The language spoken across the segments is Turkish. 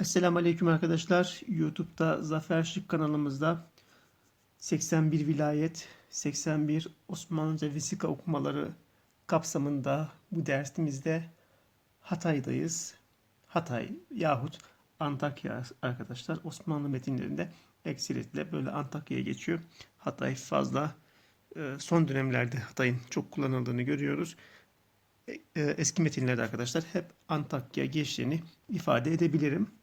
Esselamu Aleyküm arkadaşlar. YouTube'da Zafer Şık kanalımızda 81 vilayet, 81 Osmanlıca vesika okumaları kapsamında bu dersimizde Hatay'dayız. Hatay yahut Antakya arkadaşlar Osmanlı metinlerinde ekseriyetle böyle Antakya'ya geçiyor. Hatay fazla e, son dönemlerde Hatay'ın çok kullanıldığını görüyoruz. E, Eski metinlerde arkadaşlar hep Antakya geçtiğini ifade edebilirim.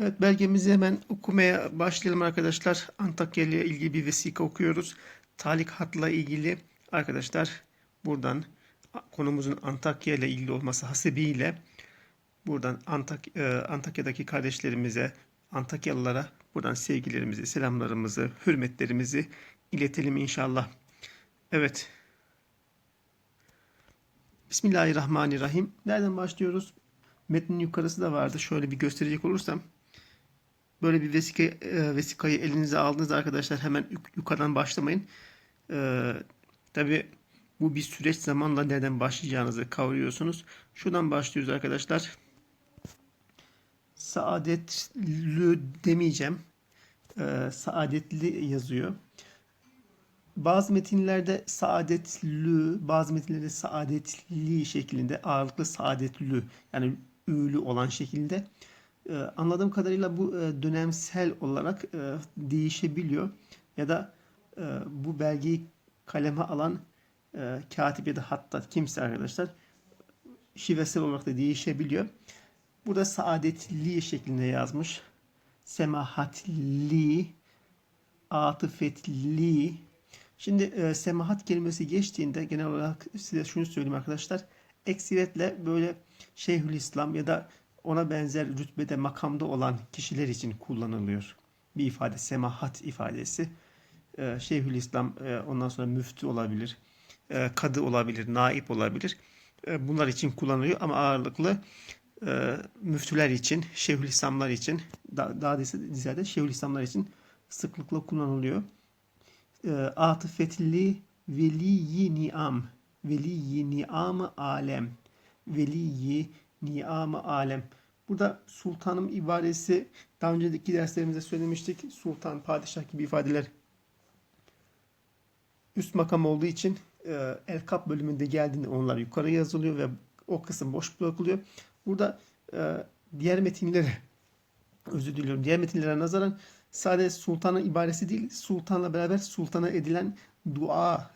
Evet belgemizi hemen okumaya başlayalım arkadaşlar. Antakya ile ilgili bir vesika okuyoruz. Talik hatla ilgili arkadaşlar buradan konumuzun Antakya ile ilgili olması hasebiyle buradan Antak e, Antakya'daki kardeşlerimize, Antakyalılara buradan sevgilerimizi, selamlarımızı, hürmetlerimizi iletelim inşallah. Evet. Bismillahirrahmanirrahim. Nereden başlıyoruz? Metnin yukarısı da vardı. Şöyle bir gösterecek olursam. Böyle bir vesika, e, vesikayı elinize aldınız arkadaşlar hemen yuk- yukarıdan başlamayın. E, Tabi bu bir süreç zamanla nereden başlayacağınızı kavruyorsunuz. Şuradan başlıyoruz arkadaşlar. Saadetli demeyeceğim. E, saadetli yazıyor. Bazı metinlerde saadetlü, bazı metinlerde saadetli şeklinde ağırlıklı saadetli yani ülü olan şekilde anladığım kadarıyla bu e, dönemsel olarak e, değişebiliyor ya da e, bu belgeyi kaleme alan katip ya da hatta kimse arkadaşlar şivesel olarak da değişebiliyor. Burada saadetli şeklinde yazmış. Semahatli, atıfetli. Şimdi e, semahat kelimesi geçtiğinde genel olarak size şunu söyleyeyim arkadaşlar. Eksiriyetle böyle Şeyhülislam ya da ona benzer rütbede makamda olan kişiler için kullanılıyor. Bir ifade semahat ifadesi. E, Şeyhülislam e, ondan sonra müftü olabilir. E, kadı olabilir, naip olabilir. E, bunlar için kullanılıyor ama ağırlıklı müftüler için, şeyhülislamlar için, daha, daha ziyade şeyhülislamlar için sıklıkla kullanılıyor. E, atıfetli veliyi niam, veliyi niam alem, veliyi niam alem. Burada sultanım ibaresi daha önceki derslerimizde söylemiştik. Sultan, padişah gibi ifadeler üst makam olduğu için e, el-kap bölümünde geldiğinde onlar yukarı yazılıyor ve o kısım boş bırakılıyor. Burada e, diğer metinlere özür diliyorum. Diğer metinlere nazaran sadece sultanın ibaresi değil, sultanla beraber sultana edilen dua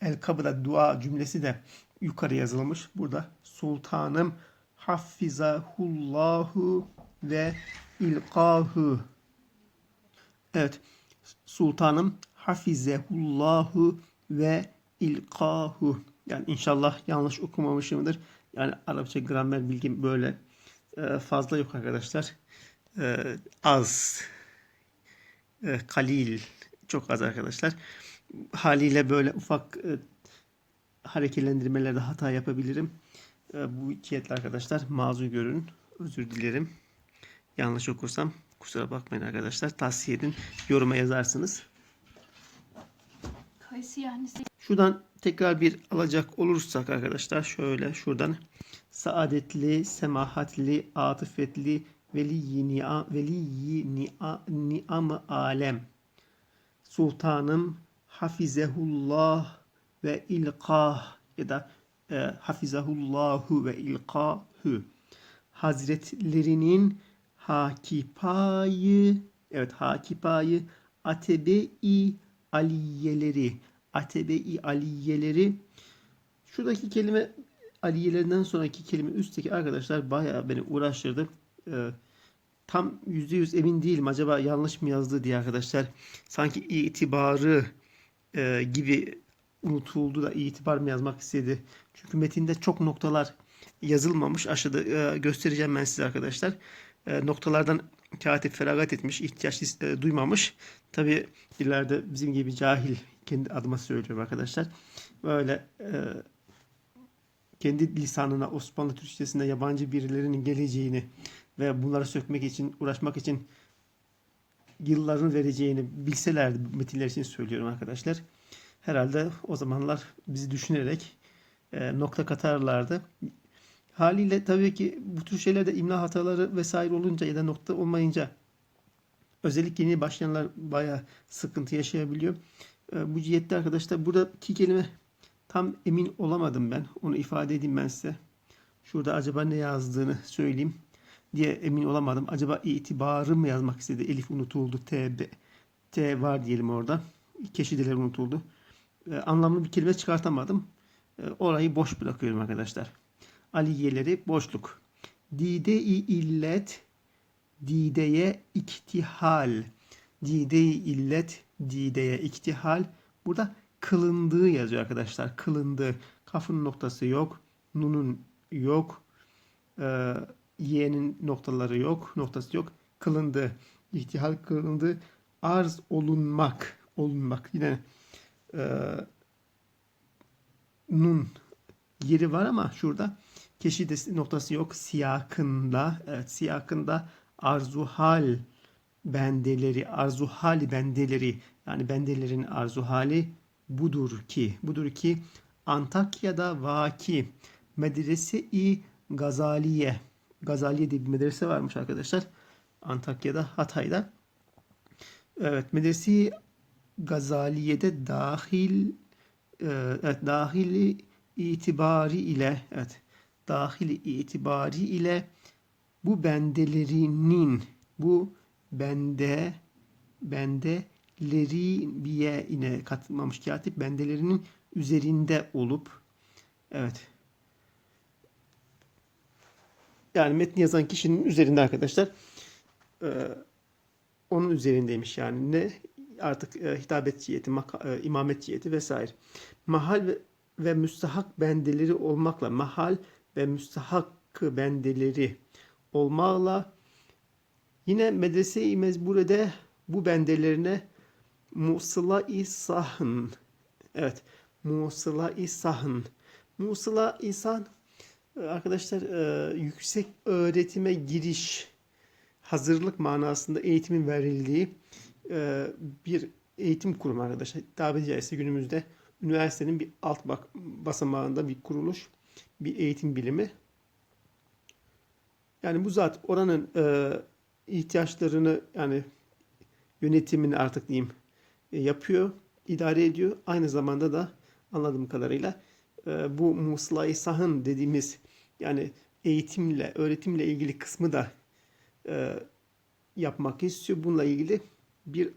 el kabıda dua cümlesi de yukarı yazılmış. Burada sultanım hafizahullahu ve ilkahu. Evet. Sultanım hafizehullahu ve ilkahu. Yani inşallah yanlış okumamışımdır. Yani Arapça gramer bilgim böyle e, fazla yok arkadaşlar. E, az. E, kalil. Çok az arkadaşlar. Haliyle böyle ufak e, hareketlendirmelerde hata yapabilirim. E, bu cihetle arkadaşlar mazur görün. Özür dilerim. Yanlış okursam kusura bakmayın arkadaşlar. Tavsiye edin. Yoruma yazarsınız. Şuradan tekrar bir alacak olursak arkadaşlar şöyle şuradan saadetli, semahatli, atıfetli, veliyi ni'a, veliyi ni'a, ni'am alem. Sultanım hafizehullah ve ilkah ya da e, hafizahullahu ve ilkahu. Hazretlerinin hakipayı evet hakipayı atebe-i aliyeleri atebe-i aliyeleri şuradaki kelime aliyelerinden sonraki kelime üstteki arkadaşlar bayağı beni uğraştırdı. Ee, tam %100 emin değilim acaba yanlış mı yazdı diye arkadaşlar. Sanki itibarı e, gibi unutuldu da itibar mı yazmak istedi. Çünkü metinde çok noktalar yazılmamış. Aşağıda e, göstereceğim ben size arkadaşlar. E, noktalardan katip feragat etmiş, ihtiyaç e, duymamış. Tabi ileride bizim gibi cahil kendi adıma söylüyorum arkadaşlar. Böyle kendi lisanına Osmanlı Türkçesinde yabancı birilerinin geleceğini ve bunları sökmek için, uğraşmak için yıllarını vereceğini bilselerdi metinler için söylüyorum arkadaşlar. Herhalde o zamanlar bizi düşünerek nokta katarlardı. Haliyle tabii ki bu tür şeylerde imla hataları vesaire olunca ya da nokta olmayınca özellikle yeni başlayanlar bayağı sıkıntı yaşayabiliyor. Ee, bu cihette arkadaşlar buradaki kelime tam emin olamadım ben. Onu ifade edeyim ben size. Şurada acaba ne yazdığını söyleyeyim diye emin olamadım. Acaba itibarı mı yazmak istedi? Elif unutuldu. T, B, T var diyelim orada. Keşideler unutuldu. Ee, anlamlı bir kelime çıkartamadım. Ee, orayı boş bırakıyorum arkadaşlar. Aliyeleri boşluk. Dide-i illet dideye iktihal. Dide-i illet dideye iktihal. Burada kılındığı yazıyor arkadaşlar. Kılındığı. Kafın noktası yok. Nunun yok. Ee, y'nin noktaları yok. Noktası yok. Kılındı. İhtihal kılındı. Arz olunmak. Olunmak. Yine e, nun yeri var ama şurada keşidesi noktası yok. Siyakında. Evet siyakında arzuhal bendeleri, arzuhal bendeleri yani bendelerin arzuhali budur ki, budur ki Antakya'da vaki medrese-i Gazaliye, Gazaliye diye bir medrese varmış arkadaşlar. Antakya'da, Hatay'da. Evet, medrese-i Gazaliye'de dahil evet, dahili itibari ile evet, dahili itibari ile bu bendelerinin bu bende bendeleri biye yine katılmamış katip bendelerinin üzerinde olup evet. Yani metni yazan kişinin üzerinde arkadaşlar ee, onun üzerindeymiş yani. Ne artık e, hitabet ciheti, maka, e, imamet ciheti vesaire. Mahal ve, ve müstahak bendeleri olmakla mahal ve müstahak bendeleri olmakla yine medrese-i mezburede bu bendelerine musıla-i sahn evet musıla-i sahn musıla-i sahn arkadaşlar e, yüksek öğretime giriş hazırlık manasında eğitimin verildiği e, bir eğitim kurumu arkadaşlar. Tabiri caizse günümüzde üniversitenin bir alt bak basamağında bir kuruluş, bir eğitim bilimi. Yani bu zat oranın e, ihtiyaçlarını yani yönetimini artık diyeyim e, yapıyor, idare ediyor. Aynı zamanda da anladığım kadarıyla e, bu musla-i sahın dediğimiz yani eğitimle, öğretimle ilgili kısmı da e, yapmak istiyor. Bununla ilgili bir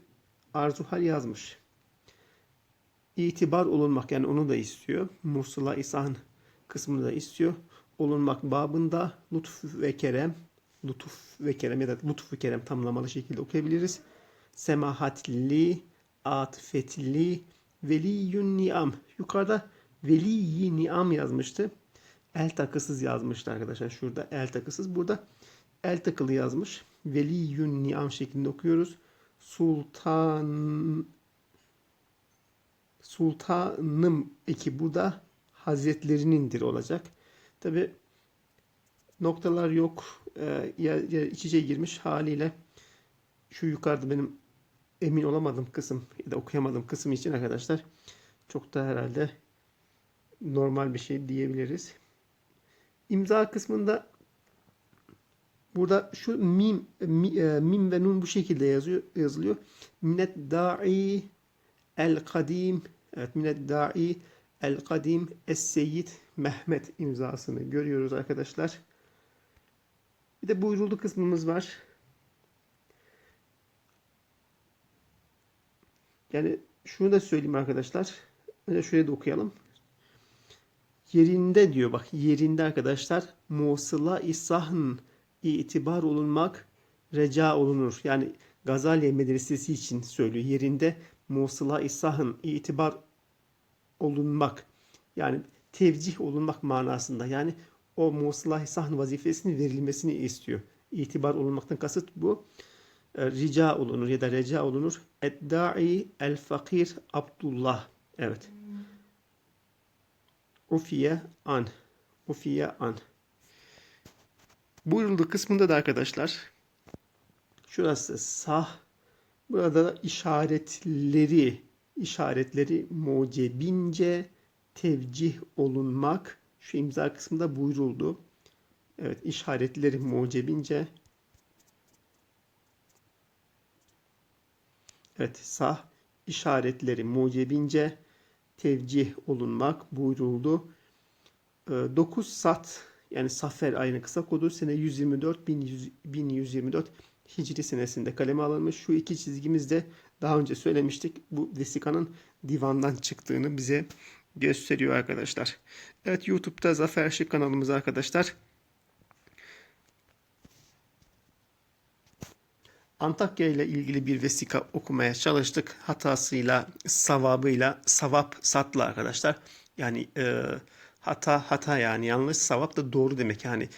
arzu hal yazmış. İtibar olunmak yani onu da istiyor. Mursula İsa'nın kısmını da istiyor. Olunmak babında lütuf ve kerem lütuf ve kerem ya da lütuf ve kerem tamlamalı şekilde okuyabiliriz. Semahatli, atfetli, veliyyün niam. Yukarıda veliyyi niam yazmıştı. El takısız yazmıştı arkadaşlar. Şurada el takısız. Burada el takılı yazmış. Veliyyün niam şeklinde okuyoruz. Sultan Sultanım eki burada Hazretlerinindir olacak. Tabi noktalar yok. Ee, yer, yer iç içe girmiş haliyle şu yukarıda benim emin olamadığım kısım ya da okuyamadığım kısım için arkadaşlar çok da herhalde normal bir şey diyebiliriz. İmza kısmında Burada şu mim, mim ve nun bu şekilde yazıyor, yazılıyor. Minet da'i el kadim evet minet da'i el kadim es seyyid Mehmet imzasını görüyoruz arkadaşlar. Bir de buyuruldu kısmımız var. Yani şunu da söyleyeyim arkadaşlar. Önce şuraya da okuyalım. Yerinde diyor bak yerinde arkadaşlar. Musıla isahn itibar olunmak reca olunur. Yani Gazaliye medresesi için söylüyor. Yerinde Musıla isahın itibar olunmak yani tevcih olunmak manasında. Yani o Musıla isahın vazifesinin verilmesini istiyor. İtibar olunmaktan kasıt bu. E, rica olunur ya da reca olunur. Eddai el fakir Abdullah. Evet. Ufiye an. Ufiye an. Buyuruldu kısmında da arkadaşlar şurası sah burada da işaretleri işaretleri mucebince tevcih olunmak şu imza kısmında buyuruldu. Evet, işaretleri mucebince. Evet, sah işaretleri mucebince tevcih olunmak buyuruldu. 9 sat yani Safer ayının kısa kodu sene 124 1100 1124 Hicri senesinde kaleme alınmış. Şu iki çizgimiz de daha önce söylemiştik. Bu vesikanın divandan çıktığını bize gösteriyor arkadaşlar. Evet YouTube'da Zafer Şık kanalımız arkadaşlar. Antakya ile ilgili bir vesika okumaya çalıştık. Hatasıyla, savabıyla, savap satla arkadaşlar. Yani e, hata hata yani yanlış, savap da doğru demek. Yani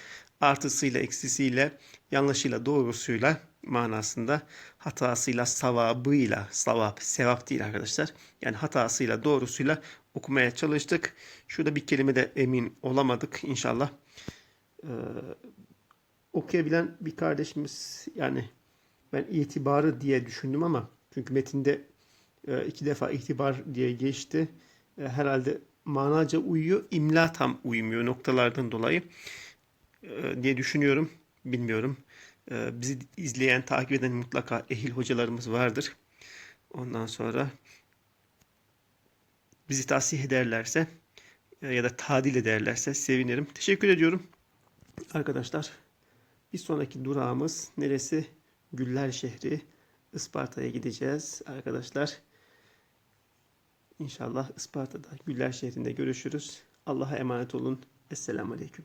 artısıyla, eksisiyle, yanlışıyla, doğrusuyla manasında hatasıyla, savabıyla, savap, sevap değil arkadaşlar. Yani hatasıyla, doğrusuyla okumaya çalıştık. Şurada bir kelime de emin olamadık inşallah. Ee, okuyabilen bir kardeşimiz yani ben itibarı diye düşündüm ama çünkü metinde iki defa itibar diye geçti. Herhalde manaca uyuyor, imla tam uymuyor noktalardan dolayı e, diye düşünüyorum. Bilmiyorum. E, bizi izleyen, takip eden mutlaka ehil hocalarımız vardır. Ondan sonra bizi tavsiye ederlerse e, ya da tadil ederlerse sevinirim. Teşekkür ediyorum arkadaşlar. Bir sonraki durağımız neresi? Güller şehri. Isparta'ya gideceğiz arkadaşlar. İnşallah Isparta'da Güller şehrinde görüşürüz. Allah'a emanet olun. Esselamu Aleyküm.